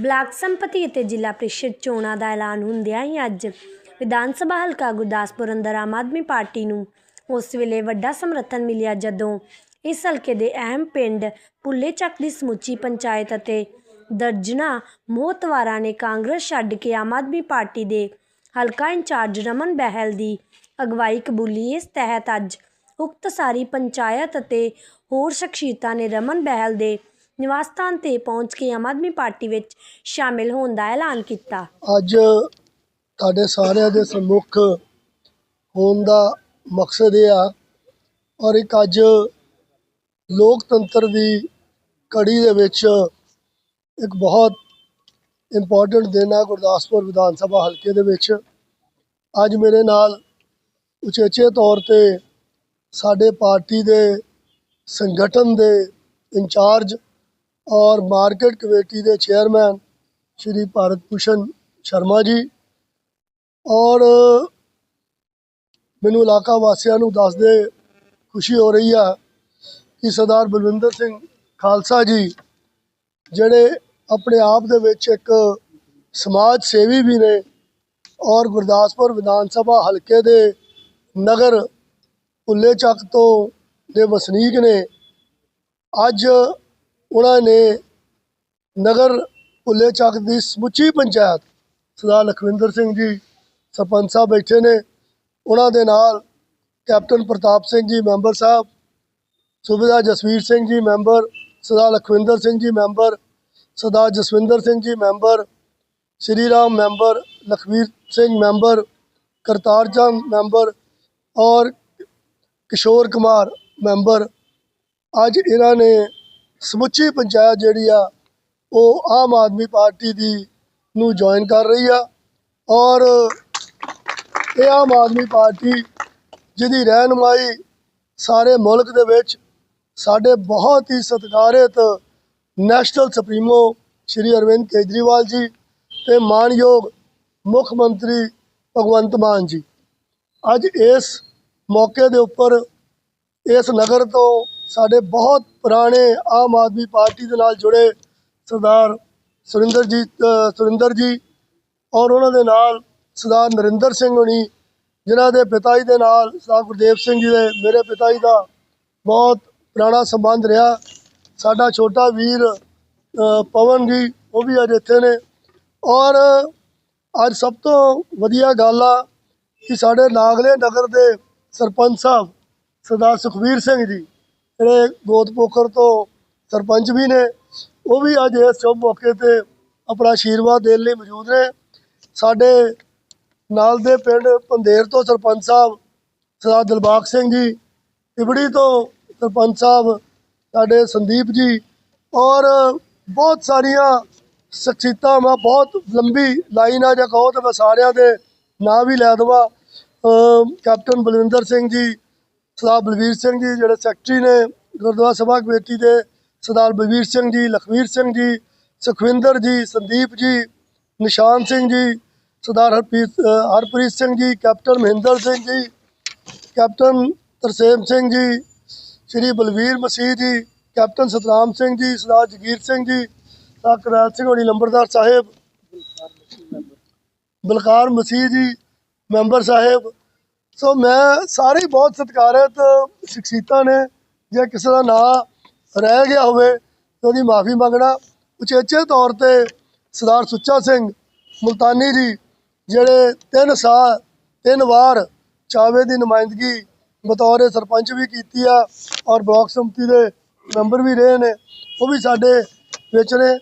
Block ਸੰਪਤੀ ਅਤੇ ਜ਼ਿਲ੍ਹਾ ਪ੍ਰੀਸ਼ਦ ਚੋਣਾਂ ਦਾ ਐਲਾਨ ਹੁੰਦਿਆਂ ਹੀ ਅੱਜ ਵਿਧਾਨ ਸਭਾ ਹਲਕਾ ਗੁਰਦਾਸਪੁਰ ਅੰਦਰ ਆਮ ਆਦਮੀ ਪਾਰਟੀ ਨੂੰ ਉਸ ਵੇਲੇ ਵੱਡਾ ਸਮਰਥਨ ਮਿਲਿਆ ਜਦੋਂ ਇਸ ਹਲਕੇ ਦੇ ਅਹਿਮ ਪਿੰਡ ਪੁੱਲੇ ਚੱਕ ਦੀ ਸਮੁੱਚੀ ਪੰਚਾਇਤ ਅਤੇ ਦਰਜਨਾ ਮੋਹਤਵਾਰਾਂ ਨੇ ਕਾਂਗਰਸ ਛੱਡ ਕੇ ਆਮ ਆਦਮੀ ਪਾਰਟੀ ਦੇ ਹਲਕਾ ਇੰਚਾਰਜ ਰਮਨ ਬਹਿਲ ਦੀ ਅਗਵਾਈ ਕਬੂਲੀ। ਇਸ ਤਹਿਤ ਅੱਜ ਉਕਤ ਸਾਰੀ ਪੰਚਾਇਤ ਅਤੇ ਹੋਰ ਸ਼ਖਸੀਅਤਾਂ ਨੇ ਰਮਨ ਬਹਿਲ ਦੇ ਨਿਵਾਸ ਸਥਾਨ ਤੇ ਪਹੁੰਚ ਕੇ ਆਮ ਆਦਮੀ ਪਾਰਟੀ ਵਿੱਚ ਸ਼ਾਮਿਲ ਹੋਣ ਦਾ ਐਲਾਨ ਕੀਤਾ। ਅੱਜ ਤੁਹਾਡੇ ਸਾਰਿਆਂ ਦੇ ਸੰਮੁਖ ਹੋਣ ਦਾ ਮਕਸਦ ਇਹ ਆ ਔਰ ਇੱਕ ਅੱਜ ਲੋਕਤੰਤਰ ਦੀ ਕੜੀ ਦੇ ਵਿੱਚ ਇੱਕ ਬਹੁਤ ਇੰਪੋਰਟੈਂਟ ਦਿਨ ਆ ਗੁਰਦਾਸਪੁਰ ਵਿਧਾਨ ਸਭਾ ਹਲਕੇ ਦੇ ਵਿੱਚ। ਅੱਜ ਮੇਰੇ ਨਾਲ ਉਚੇਚੇ ਤੌਰ ਤੇ ਸਾਡੇ ਪਾਰਟੀ ਦੇ ਸੰਗਠਨ ਦੇ ਇੰਚਾਰਜ ਔਰ ਮਾਰਕੀਟ ਕਮੇਟੀ ਦੇ ਚੇਅਰਮੈਨ ਸ਼੍ਰੀ ਭਾਰਤ ਭੂਸ਼ਣ ਸ਼ਰਮਾ ਜੀ। ਔਰ ਮੈਨੂੰ ਇਲਾਕਾ ਵਾਸੀਆਂ ਨੂੰ ਦੱਸਦੇ ਖੁਸ਼ੀ ਹੋ ਰਹੀ ਆ ਕਿ ਸਰਦਾਰ ਬਲਵਿੰਦਰ ਸਿੰਘ ਖਾਲਸਾ ਜੀ, ਜਿਹੜੇ ਆਪਣੇ ਆਪ ਦੇ ਵਿੱਚ ਇੱਕ ਸਮਾਜ ਸੇਵੀ ਵੀ ਨੇ ਔਰ ਗੁਰਦਾਸਪੁਰ ਵਿਧਾਨ ਸਭਾ ਹਲਕੇ ਦੇ ਨਗਰ ਭੁੱਲੇ ਚੱਕ ਤੋਂ ਦੇ ਵਸਨੀਕ ਨੇ। ਅੱਜ ਉਹਨਾਂ ਨੇ ਨਗਰ ਭੁੱਲੇ ਚੱਕ ਦੀ ਸਮੁੱਚੀ ਪੰਚਾਇਤ ਸਰਦਾਰ ਲਖਵਿੰਦਰ ਸਿੰਘ ਜੀ ਸਰਪੰਚ ਸਾਹਿਬ ਬੈਠੇ ਨੇ ਉਹਨਾਂ ਦੇ ਨਾਲ ਕੈਪਟਨ ਪ੍ਰਤਾਪ ਸਿੰਘ ਜੀ ਮੈਂਬਰ ਸਾਹਿਬ ਸੁਬੇਦਾਰ ਜਸਵੀਰ ਸਿੰਘ ਜੀ ਮੈਂਬਰ ਸਰਦਾਰ Lakhwinder Singh ji member Sardar Jaswinder Singh ji member Shri Ram member Lakhvir Singh member Kartar Chand member ਔਰ ਕਿਸ਼ੋਰ ਕੁਮਾਰ ਮੈਂਬਰ ਅੱਜ ਇਹਨਾਂ ਨੇ ਸਮੁੱਚੀ ਪੰਚਾਇਤ ਜਿਹੜੀ ਆ, ਉਹ ਆਮ ਆਦਮੀ ਪਾਰਟੀ ਦੀ ਨੂੰ ਜੁਆਇਨ ਕਰ ਰਹੀ ਆ ਔਰ ਇਹ ਆਮ ਆਦਮੀ ਪਾਰਟੀ ਜਿਹਦੀ ਰਹਿਨਮਾਈ ਸਾਰੇ ਮੁਲਕ ਦੇ ਵਿੱਚ ਸਾਡੇ ਬਹੁਤ ਹੀ ਸਤਿਕਾਰਿਤ ਨੈਸ਼ਨਲ ਸੁਪਰੀਮੋ ਸ਼੍ਰੀ ਅਰਵਿੰਦ ਕੇਜਰੀਵਾਲ ਜੀ ਤੇ ਮਾਨਯੋਗ ਮੁੱਖ ਮੰਤਰੀ ਭਗਵੰਤ ਮਾਨ ਜੀ। ਅੱਜ ਇਸ ਮੌਕੇ ਦੇ ਉੱਪਰ ਇਸ ਨਗਰ ਤੋਂ ਸਾਡੇ ਬਹੁਤ ਪੁਰਾਣੇ ਆਮ ਆਦਮੀ ਪਾਰਟੀ ਦੇ ਨਾਲ ਜੁੜੇ ਸਰਦਾਰ ਸੁਰਿੰਦਰ ਜੀ ਸੁਰਿੰਦਰ ਜੀ ਔਰ ਉਹਨਾਂ ਦੇ ਨਾਲ ਸਰਦਾਰ ਨਰਿੰਦਰ ਸਿੰਘ ਹੋਣੀ, ਜਿਨ੍ਹਾਂ ਦੇ ਪਿਤਾ ਜੀ ਦੇ ਨਾਲ ਸਰਦਾਰ ਗੁਰਦੇਵ ਸਿੰਘ ਜੀ ਦੇ ਮੇਰੇ ਪਿਤਾ ਜੀ ਦਾ ਬਹੁਤ ਪੁਰਾਣਾ ਸੰਬੰਧ ਰਿਹਾ। ਸਾਡਾ ਛੋਟਾ ਵੀਰ ਪਵਨ ਜੀ, ਉਹ ਵੀ ਅੱਜ ਇੱਥੇ ਨੇ। ਔਰ ਅੱਜ ਸਭ ਤੋਂ ਵਧੀਆ ਗੱਲ ਆ ਕਿ ਸਾਡੇ ਨਾਗਲੇ ਨਗਰ ਦੇ ਸਰਪੰਚ ਸਾਹਿਬ ਸਰਦਾਰ ਸੁਖਵੀਰ ਸਿੰਘ ਜੀ ਜਿਹੜੇ ਗੋਦਪੋਖਰ ਤੋਂ ਸਰਪੰਚ ਵੀ ਨੇ, ਉਹ ਵੀ ਅੱਜ ਇਸ ਸ਼ੁਭ ਮੌਕੇ ਤੇ ਆਪਣਾ ਆਸ਼ੀਰਵਾਦ ਦੇਣ ਲਈ ਮੌਜੂਦ ਨੇ। ਸਾਡੇ ਨਾਲ ਦੇ ਪਿੰਡ ਪੰਦੇਰ ਤੋਂ ਸਰਪੰਚ ਸਾਹਿਬ ਸਰਦਾਰ ਦਿਲਬਾਗ ਸਿੰਘ ਜੀ, ਤਿਬੜੀ ਤੋਂ ਸਰਪੰਚ ਸਾਹਿਬ ਸਾਡੇ ਸੰਦੀਪ ਜੀ ਔਰ ਬਹੁਤ ਸਾਰੀਆਂ ਸ਼ਖਸੀਅਤਾਂ ਮੈਂ ਬਹੁਤ ਲੰਬੀ ਲਾਈਨ ਆ ਜਾਂ ਕਹੋ ਤਾਂ ਮੈਂ ਸਾਰਿਆਂ ਦੇ ਨਾਂ ਵੀ ਲੈ ਦੇਵਾਂ। ਕੈਪਟਨ ਬਲਵਿੰਦਰ ਸਿੰਘ ਜੀ ਸਰਦਾਰ ਬਲਵੀਰ ਸਿੰਘ ਜੀ, ਜਿਹੜੇ ਸੈਕਟਰੀ ਨੇ ਗੁਰਦੁਆਰਾ ਸਭਾ ਕਮੇਟੀ ਦੇ ਸਰਦਾਰ ਬਲਵੀਰ ਸਿੰਘ ਜੀ, ਲਖਵੀਰ ਸਿੰਘ ਜੀ, ਸੁਖਵਿੰਦਰ ਜੀ, ਸੰਦੀਪ ਜੀ, ਨਿਸ਼ਾਨ ਸਿੰਘ ਜੀ, ਸਰਦਾਰ ਹਰਪ੍ਰੀਤ ਹਰਪ੍ਰੀਤ ਸਿੰਘ ਜੀ, ਕੈਪਟਨ ਮਹਿੰਦਰ ਸਿੰਘ ਜੀ, ਕੈਪਟਨ ਤਰਸੇਮ ਸਿੰਘ ਜੀ, ਸ਼੍ਰੀ ਬਲਵੀਰ ਮਸੀਹ ਜੀ, ਕੈਪਟਨ ਸਤਨਾਮ ਸਿੰਘ ਜੀ, ਸਰਦਾਰ ਜਗੀਰ ਸਿੰਘ ਜੀ, ਸਰਦਾਰ ਕਰਨੈਲ ਸਿੰਘ ਹੋਣੀ ਲੰਬਰਦਾਰ ਸਾਹਿਬ, ਬਲਕਾਰ ਮਸੀਹ ਜੀ, ਮੈਂਬਰ ਸਾਹਿਬ ਸੋ ਮੈਂ ਸਾਰੇ ਬਹੁਤ ਸਤਿਕਾਰਤ ਸ਼ਖਸੀਅਤਾਂ ਨੇ। ਜੇ ਕਿਸੇ ਦਾ ਨਾਂ ਰਹਿ ਗਿਆ ਹੋਵੇ ਤਾਂ ਉਹਦੀ ਮਾਫੀ ਮੰਗਣਾ। ਉਚੇਚੇ ਤੌਰ ਤੇ ਸਰਦਾਰ ਸੁੱਚਾ ਸਿੰਘ ਮੁਲਤਾਨੀ ਜੀ, ਜਿਹੜੇ ਤਿੰਨ ਸਾਲ, ਤਿੰਨ ਵਾਰ ਚਾਵੇ ਦੀ ਨੁਮਾਇੰਦਗੀ ਬਤੌਰ ਸਰਪੰਚ ਵੀ ਕੀਤੀ ਆ ਔਰ ਬਲਾਕ ਸੰਮਤੀ ਦੇ ਮੈਂਬਰ ਵੀ ਰਹੇ ਨੇ, ਉਹ ਵੀ ਸਾਡੇ ਵਿੱਚ ਨੇ।